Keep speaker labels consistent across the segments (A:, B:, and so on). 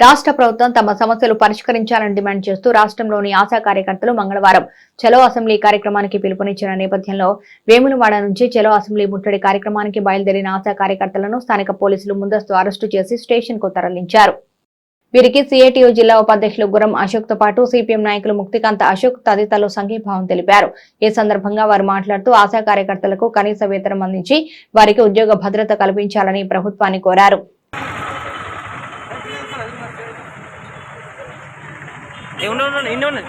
A: రాష్ట్ర ప్రభుత్వం తమ సమస్యలు పరిష్కరించాలని డిమాండ్ చేస్తూ రాష్ట్రంలోని ఆశా కార్యకర్తలు మంగళవారం చలో అసెంబ్లీ కార్యక్రమానికి పిలుపునిచ్చిన నేపథ్యంలో వేములవాడ నుంచి చలో అసెంబ్లీ ముట్టడి కార్యక్రమానికి బయలుదేరిన ఆశా కార్యకర్తలను స్థానిక పోలీసులు ముందస్తు అరెస్టు చేసి స్టేషన్కు తరలించారు. వీరికి సిఐటియు జిల్లా ఉపాధ్యక్షులు గురం అశోక్తో పాటు సిపిఎం నాయకులు ముక్తికాంత అశోక్ తదితరులు సంఘీభావం తెలిపారు. ఈ సందర్భంగా వారు మాట్లాడుతూ ఆశా కార్యకర్తలకు కనీస వేతనం అందించి వారికి ఉద్యోగ భద్రత కల్పించాలని ప్రభుత్వాన్ని కోరారు.
B: ఏ ఉండు ఉండు ఇన్ని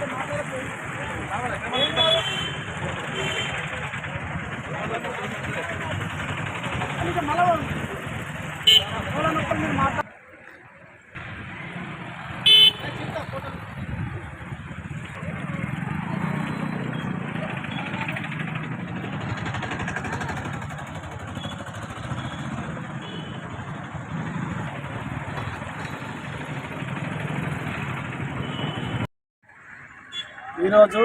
C: ఈరోజు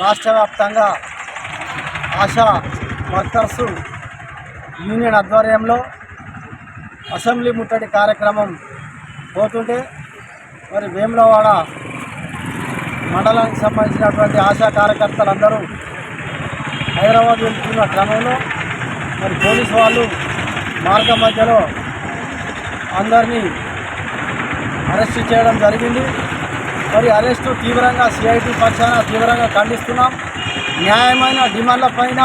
C: రాష్ట్ర వ్యాప్తంగా ఆశా వర్కర్స్ యూనియన్ ఆధ్వర్యంలో అసెంబ్లీ ముట్టడి కార్యక్రమం పోతుంటే మరి వేములవాడ మండలానికి సంబంధించినటువంటి ఆశా కార్యకర్తలందరూ హైదరాబాద్ వెళ్తున్న క్రమంలో మరి పోలీసు వాళ్ళు మార్గ మధ్యలో అందరినీ అరెస్ట్ చేయడం జరిగింది. మరి అరెస్టు తీవ్రంగా సిఐటి పక్షాన తీవ్రంగా ఖండిస్తున్నాం. న్యాయమైన డిమాండ్ల పైన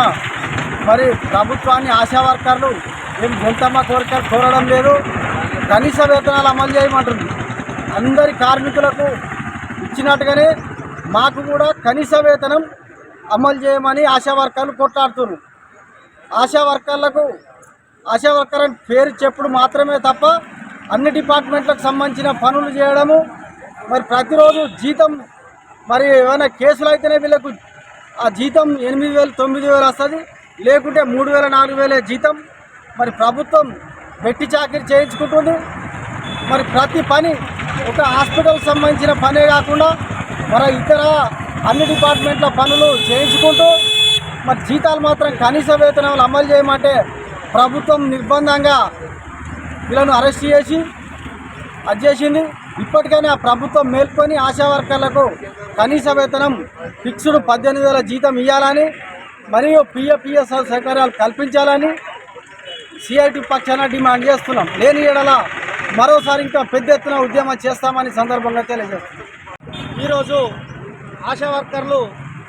C: మరి ప్రభుత్వాన్ని ఆశా వర్కర్లు ఏం గొంతమ్మ కోరిక కోరడం లేదు. కనీస వేతనాలు అమలు చేయమంటుంది అందరి కార్మికులకు ఇచ్చినట్టుగానే మాకు కూడా కనీస వేతనం అమలు చేయమని ఆశా వర్కర్లు కొట్లాడుతున్నారు. ఆశా వర్కర్లకు ఆశా వర్కర్ అని పేరు చెప్పుడు మాత్రమే తప్ప అన్ని డిపార్ట్మెంట్లకు సంబంధించిన పనులు చేయడము మరి ప్రతిరోజు జీతం మరి ఏమైనా కేసులు అయితేనే వీళ్ళకు ఆ జీతం ఎనిమిది వేలు తొమ్మిది వేలు వస్తుంది. లేకుంటే మూడు వేల నాలుగు వేలే జీతం. మరి ప్రభుత్వం వెట్టి చాకరీ చేయించుకుంటుంది. మరి ప్రతి పని ఒక హాస్పిటల్ సంబంధించిన పనే కాకుండా మరి ఇతర అన్ని డిపార్ట్మెంట్ల పనులు చేయించుకుంటూ మరి జీతాలు మాత్రం కనీస వేతనాలు అమలు చేయమంటే ప్రభుత్వం నిర్బంధంగా వీళ్ళను అరెస్ట్ చేసి అది చేసింది. ఇప్పటికైనా ప్రభుత్వం మేల్కొని ఆశా వర్కర్లకు కనీస వేతనం ఫిక్స్డ్ పద్దెనిమిది వేల జీతం ఇవ్వాలని మరియు పిఎఫ్పిఎస్ సౌకర్యాలు కల్పించాలని సిఐటి పక్షాన డిమాండ్ చేస్తున్నాం. లేని ఏడల మరోసారి ఇంకా పెద్ద ఎత్తున ఉద్యమం చేస్తామని సందర్భంగా తెలియజేస్తున్నాం. ఈరోజు ఆశా వర్కర్లు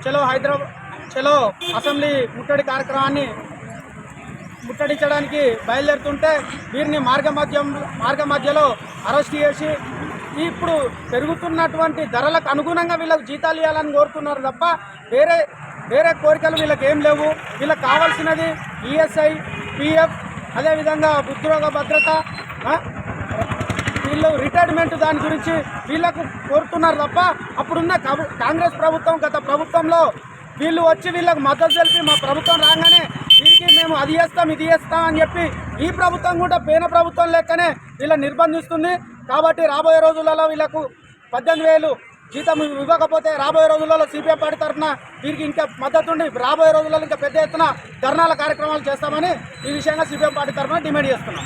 C: చలో హైదరాబాద్ చలో అసెంబ్లీ ముట్టడి కార్యక్రమాన్ని ముట్టడించడానికి బయలుదేరుతుంటే వీరిని మార్గ మధ్యం మార్గ మధ్యలో అరెస్ట్ చేసి ఇప్పుడు పెరుగుతున్నటువంటి ధరలకు అనుగుణంగా వీళ్ళకి జీతాలు ఇవ్వాలని కోరుతున్నారు తప్ప వేరే వేరే కోరికలు వీళ్ళకి ఏం లేవు. వీళ్ళకి కావాల్సినది ఈఎస్ఐ పిఎఫ్ అదేవిధంగా ఉద్యోగ భద్రత వీళ్ళు రిటైర్మెంట్ దాని గురించి వీళ్ళకు కోరుతున్నారు తప్ప అప్పుడున్న కాంగ్రెస్ ప్రభుత్వం గత ప్రభుత్వంలో వీళ్ళు వచ్చి వీళ్ళకు మద్దతు తెలిపి మా ప్రభుత్వం రాగానే మేము అది చేస్తాం ఇది చేస్తాం అని చెప్పి ఈ ప్రభుత్వం కూడా పేన ప్రభుత్వం లెక్కనే వీళ్ళ నిర్బంధిస్తుంది. కాబట్టి రాబోయే రోజులలో వీళ్ళకు పద్దెనిమిది వేలు జీతం ఇవ్వకపోతే రాబోయే రోజులలో సిపిఎం పార్టీ తరఫున వీరికి ఇంకా మద్దతు ఉండి రాబోయే రోజులలో ఇంకా పెద్ద ఎత్తున ధర్నాల కార్యక్రమాలు చేస్తామని ఈ విషయంగా సిపిఎం పార్టీ తరఫున డిమాండ్ చేస్తున్నాం.